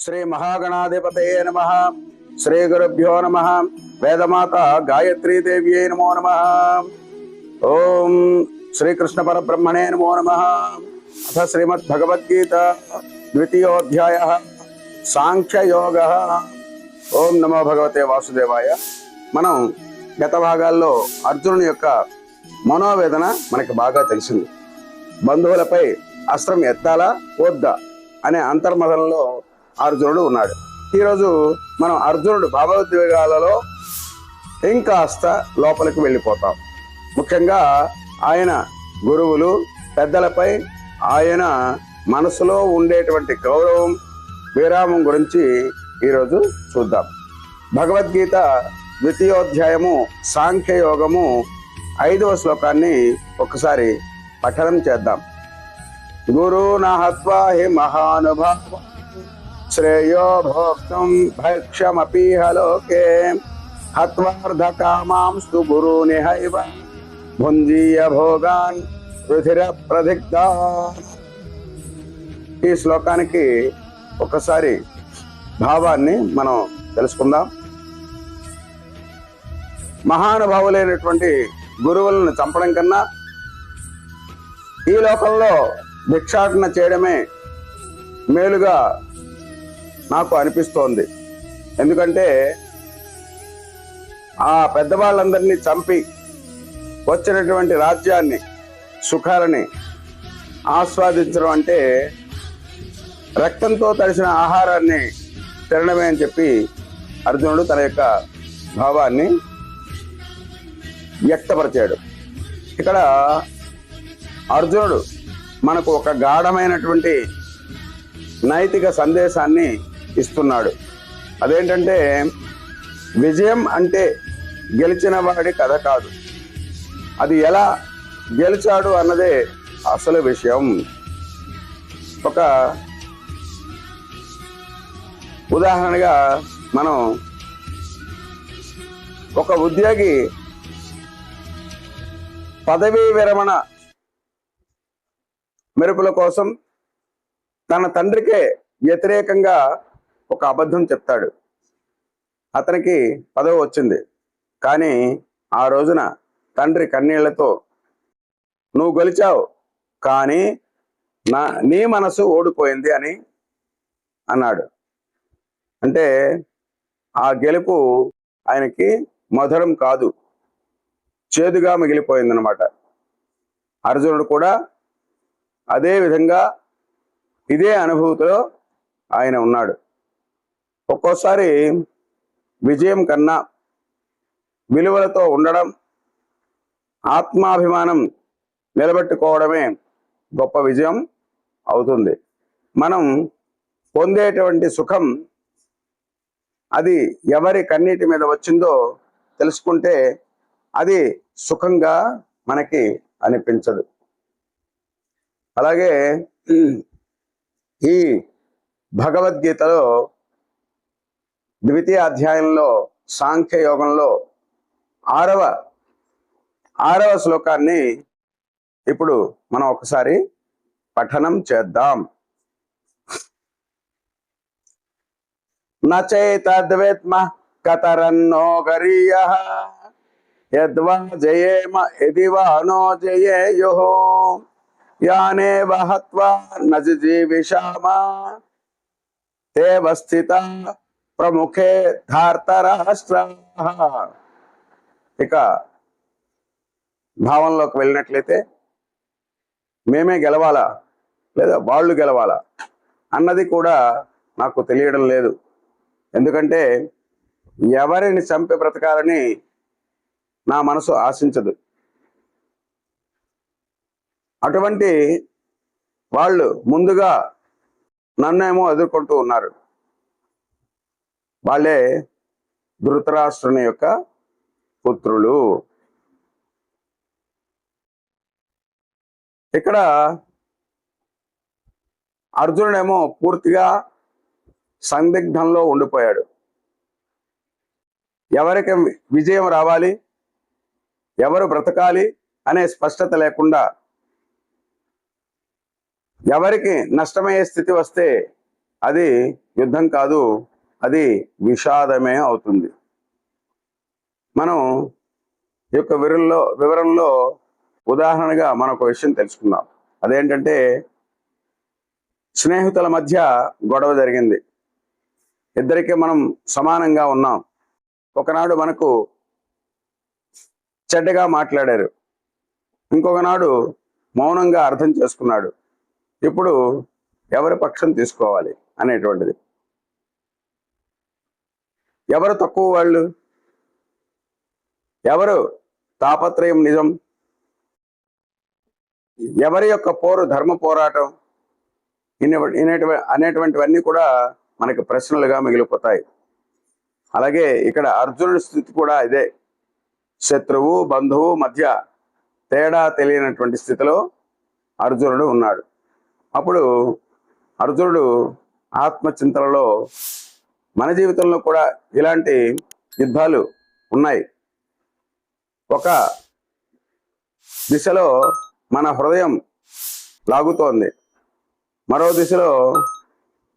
శ్రీ మహాగణాధిపతయే నమ శ్రీ గురుభ్యో నమ వేదమాత గాయత్రీ నమో నమ ఓం శ్రీకృష్ణ పరబ్రహ్మణే నమో నమ అథ శ్రీమద్ భగవద్గీత ద్వితీయోధ్యాయ సాంఖ్యయోగ ఓం నమో భగవతే వాసుదేవాయ మనం గత భాగాల్లో అర్జునుని యొక్క మనోవేదన మనకి బాగా తెలిసింది. బంధువులపై అస్త్రం ఎత్తాలా? వద్దా? అనే అంతర్మదంలో అర్జునుడు ఉన్నాడు. ఈరోజు మనం అర్జునుడు భావోద్వేగాలలో ఇంకాస్త లోపలికి వెళ్ళిపోతాం. ముఖ్యంగా ఆయన గురువులు పెద్దలపై ఆయన మనసులో ఉండేటువంటి గౌరవం విరామం గురించి ఈరోజు చూద్దాం. భగవద్గీత ద్వితీయోధ్యాయము సాంఖ్యయోగము ఐదవ శ్లోకాన్ని ఒకసారి పఠనం చేద్దాం. గురు హత్వా హి మహానుభావ శ్రేయో భోక్తం భైక్షమపీహ లోకే హత్వార్ధకామాంస్తు గురునిహైవ భుంజీయ భోగాన్ రుధిర ప్రధిగ్ధ ఈ శ్లోకానికి ఒకసారి భావాన్ని మనం తెలుసుకుందాం. మహానుభావులైనటువంటి గురువులను చంపడం కన్నా ఈ లోకంలో భిక్షాటన చేయడమే మేలుగా నాకు అనిపిస్తోంది. ఎందుకంటే ఆ పెద్దవాళ్ళందరినీ చంపి వచ్చినటువంటి రాజ్యాన్ని సుఖాలని ఆస్వాదించడం అంటే రక్తంతో తడిసిన ఆహారాన్ని తినడమే అని చెప్పి అర్జునుడు తన యొక్క భావాన్ని వ్యక్తపరిచాడు. ఇక్కడ అర్జునుడు మనకు ఒక గాఢమైనటువంటి నైతిక సందేశాన్ని ఇస్తున్నాడు. అదేంటంటే విజయం అంటే గెలిచిన వాడి కథ కాదు. అది ఎలా గెలిచాడు అన్నదే అసలు విషయం. ఒక ఉదాహరణగా మనం ఒక ఉద్యోగి పదవీ విరమణ మెరుపుల కోసం తన తండ్రికే వ్యతిరేకంగా ఒక అబద్ధం చెప్తాడు. అతనికి పదవి వచ్చింది. కానీ ఆ రోజున తండ్రి కన్నీళ్ళతో నువ్వు గెలిచావు కానీ నా నీ మనసు ఓడిపోయింది అని అన్నాడు. అంటే ఆ గెలుపు ఆయనకి మధురం కాదు. చేదుగా మిగిలిపోయిందనమాట అర్జునుడు కూడా అదే విధంగా ఇదే అనుభూతిలో ఆయన ఉన్నాడు. ఒక్కోసారి విజయం కన్నా విలువలతో ఉండడం ఆత్మాభిమానం నిలబెట్టుకోవడమే గొప్ప విజయం అవుతుంది. మనం పొందేటువంటి సుఖం అది ఎవరి కన్నీటి మీద వచ్చిందో తెలుసుకుంటే అది సుఖంగా మనకి అనిపించదు. అలాగే ఈ భగవద్గీతలో ద్వితీయ అధ్యాయంలో సాంఖ్య యోగంలో ఆరవ ఆరవ శ్లోకాన్ని ఇప్పుడు మనం ఒకసారి పఠనం చేద్దాం. నచైతద్వేత్మ కతరన్నో గరీయ యద్వా జయేమ ఇది వా నో యానే వహత్వా నజీవిషామా తేవ స్థిత ప్రముఖే ధార్తరాష్ట్ర ఇక భావంలోకి వెళ్ళినట్లయితే మేమే గెలవాలా? లేదా వాళ్ళు గెలవాలా? అన్నది కూడా నాకు తెలియడం లేదు. ఎందుకంటే ఎవరిని చంపి బ్రతకాలని నా మనసు ఆశించదు. అటువంటి వాళ్ళు ముందుగా నన్నేమో ఎదుర్కొంటూ ఉన్నారు. వాళ్ళే ధృతరాష్ట్రుని యొక్క పుత్రులు. ఇక్కడ అర్జునుడేమో పూర్తిగా సందిగ్ధంలో ఉండిపోయాడు. ఎవరికి విజయం రావాలి? ఎవరు బ్రతకాలి అనే స్పష్టత లేకుండా ఎవరికి నష్టమయ్యే స్థితి వస్తే అది యుద్ధం కాదు. అది విషాదమే అవుతుంది. మనం ఈ యొక్క వివరంలో వివరంలో ఉదాహరణగా మనకు ఒక విషయం తెలుసుకుందాం. అదేంటంటే స్నేహితుల మధ్య గొడవ జరిగింది. ఇద్దరికి మనం సమానంగా ఉన్నాం. ఒకనాడు మనకు చెడ్డగా మాట్లాడారు. ఇంకొకనాడు మౌనంగా అర్థం చేసుకున్నాడు. ఇప్పుడు ఎవరి పక్షం తీసుకోవాలి అనేటువంటిది. ఎవరు తక్కువ వాళ్ళు? ఎవరు తాపత్రయం నిజం? ఎవరి యొక్క పోరు ధర్మ పోరాటం? ఇనేటువంటి అనేటువంటివన్నీ కూడా మనకి ప్రశ్నలుగా మిగిలిపోతాయి. అలాగే ఇక్కడ అర్జునుడి స్థితి కూడా ఇదే. శత్రువు బంధువు మధ్య తేడా తెలియనటువంటి స్థితిలో అర్జునుడు ఉన్నాడు. అప్పుడు అర్జునుడు ఆత్మచింతనలో మన జీవితంలో కూడా ఇలాంటి యుద్ధాలు ఉన్నాయి. ఒక దిశలో మన హృదయం లాగుతోంది. మరో దిశలో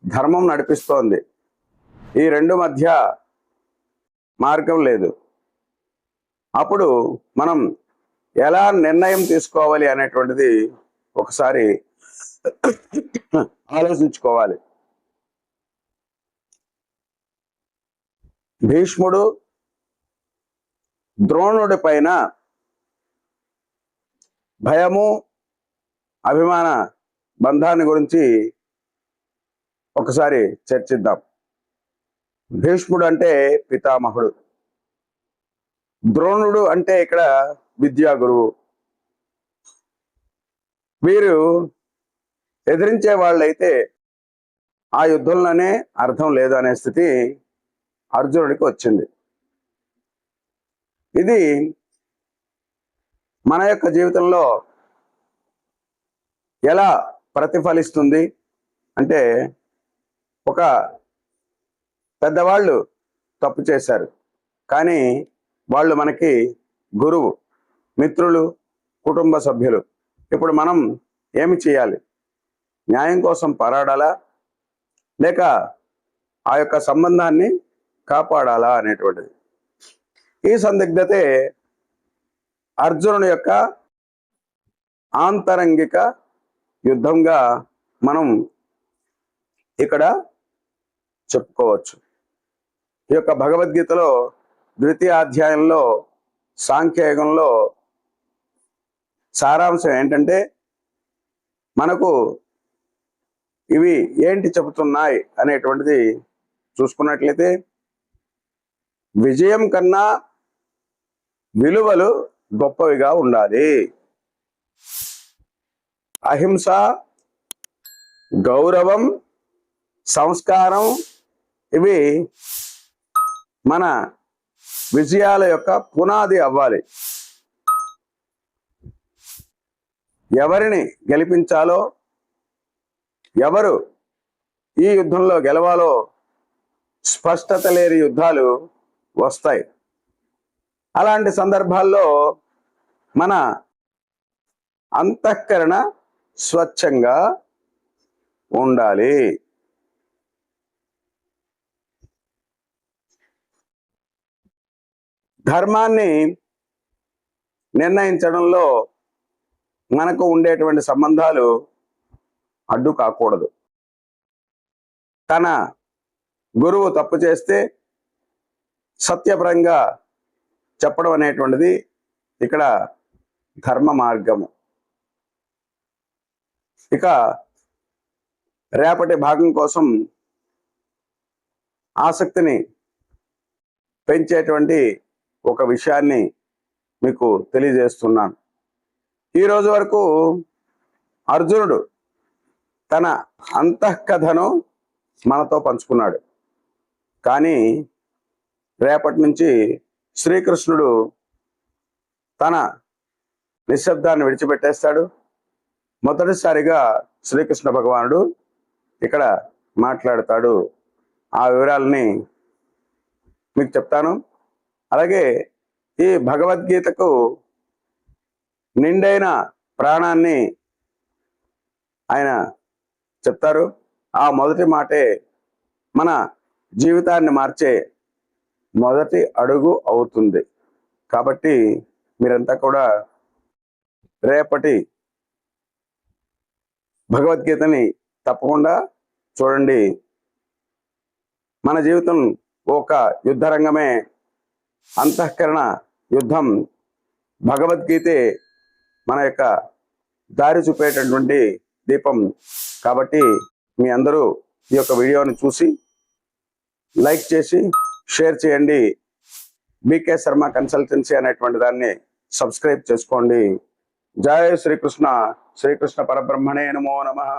ధర్మం నడిపిస్తోంది. ఈ రెండు మధ్య మార్గం లేదు. అప్పుడు మనం ఎలా నిర్ణయం తీసుకోవాలి అనేటువంటిది ఒకసారి ఆలోచించుకోవాలి. భీష్ముడు ద్రోణుడి పైన భయము అభిమాన బంధాన్ని గురించి ఒకసారి చర్చిద్దాం. భీష్ముడు అంటే పితామహుడు. ద్రోణుడు అంటే ఇక్కడ విద్యా గురువు. వీరు ఎదిరించే వాళ్ళైతే ఆ యుద్ధంలోనే అర్థం లేదు అనే స్థితి అర్జునుడికి వచ్చింది. ఇది మన యొక్క జీవితంలో ఎలా ప్రతిఫలిస్తుంది అంటే ఒక పెద్దవాళ్ళు తప్పు చేశారు. కానీ వాళ్ళు మనకి గురువు మిత్రులు కుటుంబ సభ్యులు. ఇప్పుడు మనం ఏమి చేయాలి? న్యాయం కోసం పోరాడాలా? లేక ఆ యొక్క సంబంధాన్ని కాపాడాలా అనేటువంటిది. ఈ సందిగ్ధతే అర్జునుని యొక్క ఆంతరంగిక యుద్ధంగా మనం ఇక్కడ చెప్పుకోవచ్చు. ఈ యొక్క భగవద్గీతలో ద్వితీయ అధ్యాయంలో సాంఖ్యయుగంలో సారాంశం ఏంటంటే మనకు ఇవి ఏంటి చెబుతున్నాయి అనేటువంటిది చూసుకున్నట్లయితే విజయం కన్నా విలువలు గొప్పవిగా ఉండాలి. అహింస గౌరవం సంస్కారం ఇవి మన విజయాల యొక్క పునాది అవ్వాలి. ఎవరిని గెలిపించాలో ఎవరు ఈ యుద్ధంలో గెలవాలో స్పష్టత లేని యుద్ధాలు వస్తాయి. అలాంటి సందర్భాల్లో మన అంతఃకరణ స్వచ్ఛంగా ఉండాలి. ధర్మాన్ని నిర్ణయించడంలో మనకు ఉండేటువంటి సంబంధాలు అడ్డు కాకూడదు తన గురువు తప్పు చేస్తే సత్యపరంగా చెప్పడం అనేటువంటిది ఇక్కడ ధర్మ మార్గము. ఇక రేపటి భాగం కోసం ఆసక్తిని పెంచేటువంటి ఒక విషయాన్ని మీకు తెలియజేస్తున్నాను. ఈ రోజు వరకు అర్జునుడు తన అంతఃకథను మనతో పంచుకున్నాడు. కానీ రేపటి నుంచి శ్రీకృష్ణుడు తన నిశ్శబ్దాన్ని విడిచిపెట్టేస్తాడు. మొదటిసారిగా శ్రీకృష్ణ భగవానుడు ఇక్కడ మాట్లాడతాడు. ఆ వివరాలని మీకు చెప్తాను. అలాగే ఈ భగవద్గీతకు నిండైన ప్రాణాన్ని ఆయన చెప్తారు. ఆ మొదటి మాటే మన జీవితాన్ని మార్చే మొదటి అడుగు అవుతుంది. కాబట్టి మీరంతా కూడా రేపటి భగవద్గీతని తప్పకుండా చూడండి. మన జీవితం ఒక యుద్ధ రంగమే అంతఃకరణ యుద్ధం. భగవద్గీతే మన యొక్క దారి చూపేటటువంటి దీపం. కాబట్టి మీ అందరూ ఈ యొక్క వీడియోని చూసి లైక్ చేసి షేర్ చేయండి. బీకే శర్మ కన్సల్టెన్సీ అనేటువంటి దాన్ని సబ్స్క్రైబ్ చేసుకోండి. జయ శ్రీకృష్ణ. శ్రీకృష్ణ పరబ్రహ్మణే నమో నమః.